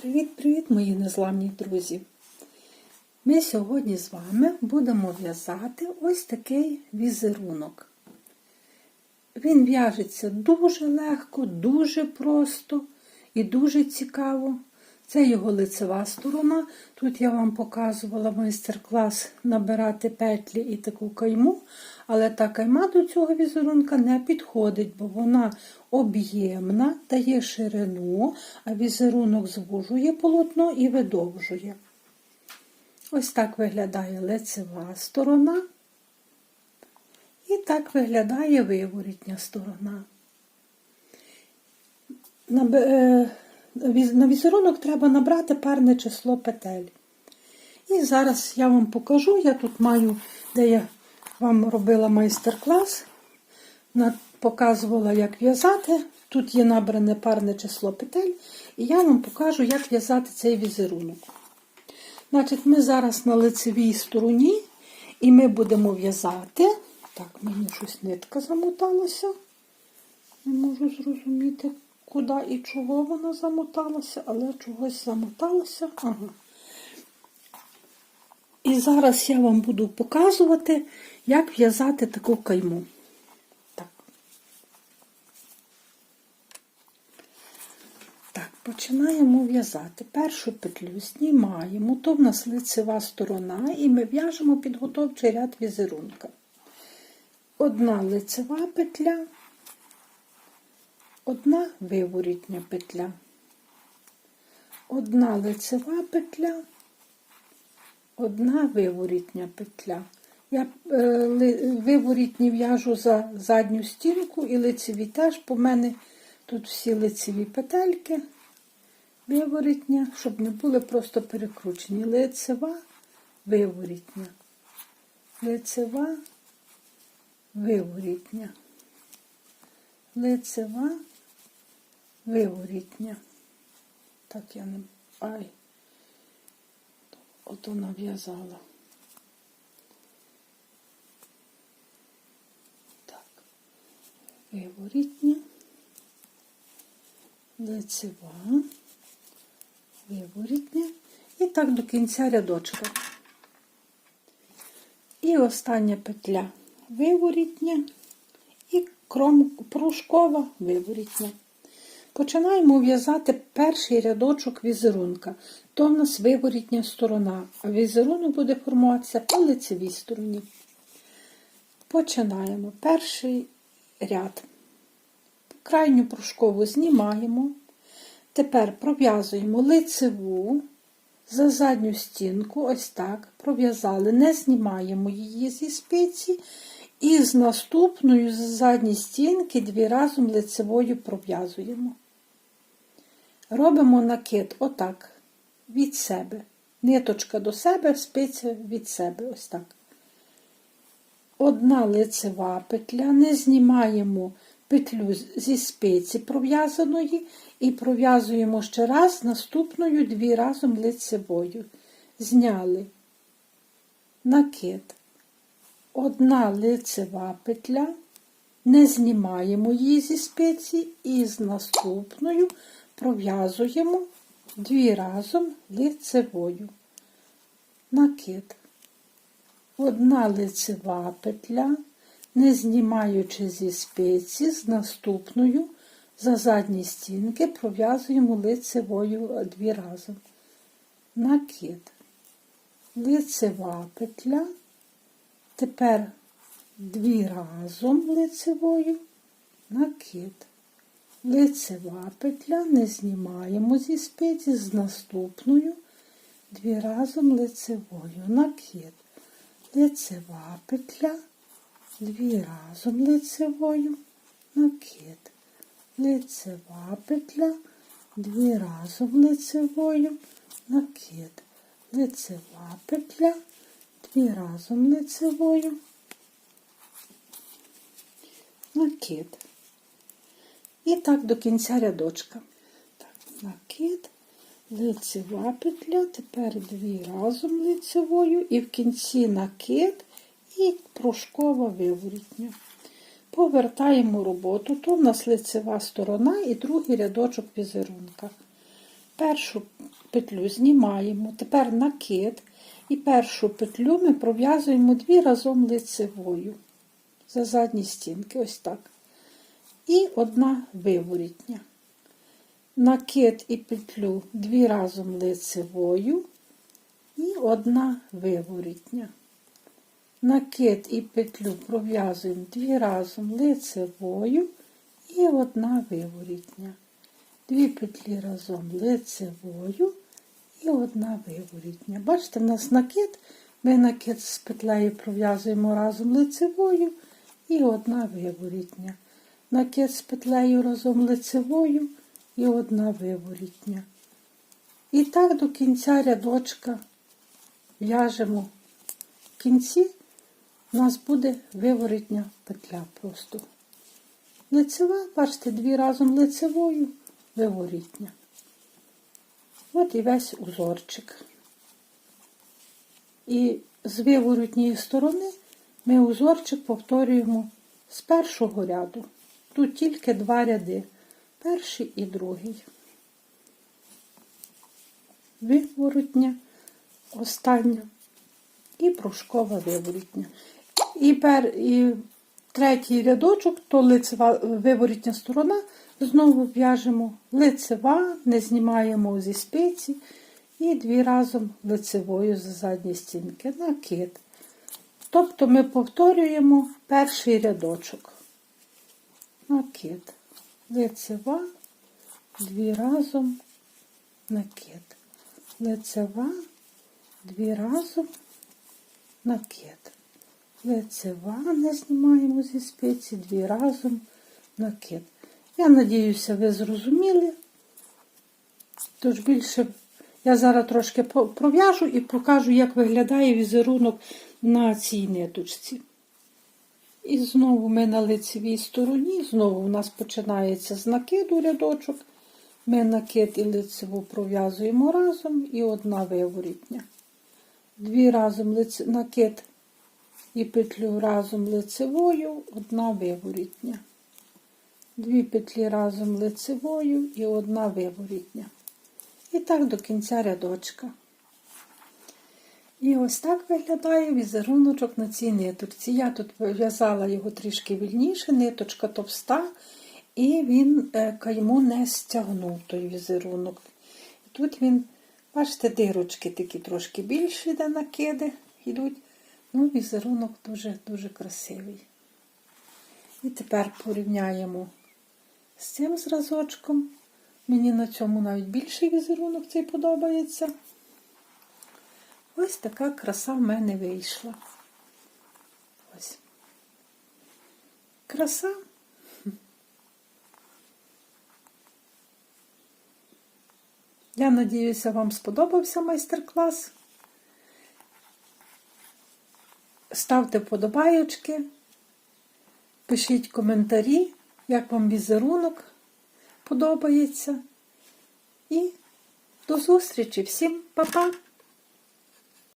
Привіт-привіт, мої незламні друзі! Ми сьогодні з вами будемо в'язати ось такий візерунок. Він в'яжеться дуже легко, дуже просто і дуже цікаво. Це його лицева сторона. Тут я вам показувала майстер-клас набирати петлі і таку кайму, але та кайма до цього візерунка не підходить, бо вона об'ємна, дає ширину, а візерунок звужує полотно і видовжує. Ось так виглядає лицева сторона. І так виглядає виворітня сторона. На візерунок треба набрати парне число петель. І зараз я вам покажу, я тут маю, де я вам робила майстер-клас, показувала, як в'язати. Тут є набране парне число петель, і я вам покажу, як в'язати цей візерунок. Значить, Ми зараз на лицевій стороні, і ми будемо в'язати. Так, мені щось нитка замоталася. Не можу зрозуміти, куди і чого вона замоталася, але чогось замоталася. Ага. І зараз я вам буду показувати, як в'язати таку кайму. Так. Так, починаємо в'язати. Першу петлю знімаємо, то в нас лицева сторона, і ми в'яжемо підготовчий ряд візерунка. Одна лицева петля, одна виворітня петля, одна лицева петля, одна виворітня петля. Я е, виворітні в'яжу за задню стінку і лицеві теж, по мене тут всі лицеві петельки, виворітня, щоб не були просто перекручені. Лицева, виворітня, лицева, виворітня, лицева, виворітня. Так я не ай, ото нав'язала. Так, виворітня, лицева, виворітня і так до кінця рядочка. І остання петля виворітня кром пружкова. Починаємо в'язати перший рядочок візерунка. То в нас виворітня сторона, а візерунок буде формуватися по лицевій стороні. Починаємо перший ряд. Крайню пружкову знімаємо. Тепер пров'язуємо лицеву за задню стінку, ось так, пров'язали, не знімаємо її зі спиці. І з наступною з задньої стінки дві разом лицевою пров'язуємо. Робимо накид отак, від себе. Ниточка до себе, спиця від себе. Ось так. Одна лицева петля, не знімаємо петлю зі спиці пров'язаної і пров'язуємо ще раз наступною дві разом лицевою. Зняли накид одна лицева петля, не знімаємо її зі спиці і з наступною пров'язуємо дві разом лицевою. Накид. Одна лицева петля, не знімаючи зі спиці, з наступною за задні стінки пров'язуємо лицевою дві разом. Накид. Лицева петля. Тепер дві разом лицевою накид. Лицева петля не знімаємо зі спиці з наступною дві разом лицевою накид. Лицева петля, дві разом лицевою накид. Лицева петля, дві разом лицевою накид. Лицева петля дві разом лицевою, накид. І так до кінця рядочка. Так, Накид, лицева петля, тепер дві разом лицевою, і в кінці накид і пружкова виворітня. Повертаємо роботу, то в нас лицева сторона і другий рядочок візерунка. першу петлю знімаємо, тепер накид, і першу петлю ми пров'язуємо дві разом лицевою за задні стінки, ось так. І одна виворітня. Накид і петлю дві разом лицевою і одна виворітня. Накид і петлю пров'язуємо дві разом лицевою і одна виворітня. Дві петлі разом лицевою і одна виворітня. Бачите, в нас накид, ми накид з петлею пров'язуємо разом лицевою і одна виворітня. Накид з петлею разом лицевою і одна виворітня. І так до кінця рядочка в'яжемо. В кінці у нас буде виворітня петля просто. Лицева, бачите, дві разом лицевою, виворітня. От і весь узорчик. І з виворотньої сторони ми узорчик повторюємо з першого ряду. Тут тільки два ряди. Перший і другий. Виворотня, остання і пружкова виворітня. І, пер, і третій рядочок, то лицева виворітня сторона, знову в'яжемо лицева, не знімаємо зі спиці і дві разом лицевою за задні стінки, накид. Тобто ми повторюємо перший рядочок. Накид. Лицева, дві разом, накид. Лицева, дві разом, накид. Лицева не знімаємо зі спиці, дві разом накид. Я надіюся, ви зрозуміли. Тож більше я зараз трошки пров'яжу і покажу, як виглядає візерунок на цій ниточці. І знову ми на лицевій стороні, знову у нас починається з накиду рядочок. Ми накид і лицеву пров'язуємо разом і одна виворітня. Дві разом накид і петлю разом лицевою, одна виворітня. Дві петлі разом лицевою і одна виворітня. І так до кінця рядочка. І ось так виглядає візеруночок на цій ниточці. Я тут в'язала його трішки вільніше, ниточка товста, і він е, кайму не стягнув той візерунок. І тут він, бачите, дирочки такі трошки більші, де накиди йдуть. Ну, візерунок дуже-дуже красивий. І тепер порівняємо з цим зразочком. Мені на цьому навіть більший візерунок цей подобається. Ось така краса в мене вийшла. Ось. Краса. Я надіюся, вам сподобався майстер-клас. Ставте вподобайочки, пишіть коментарі, як вам візерунок подобається. І до зустрічі! Всім па-па!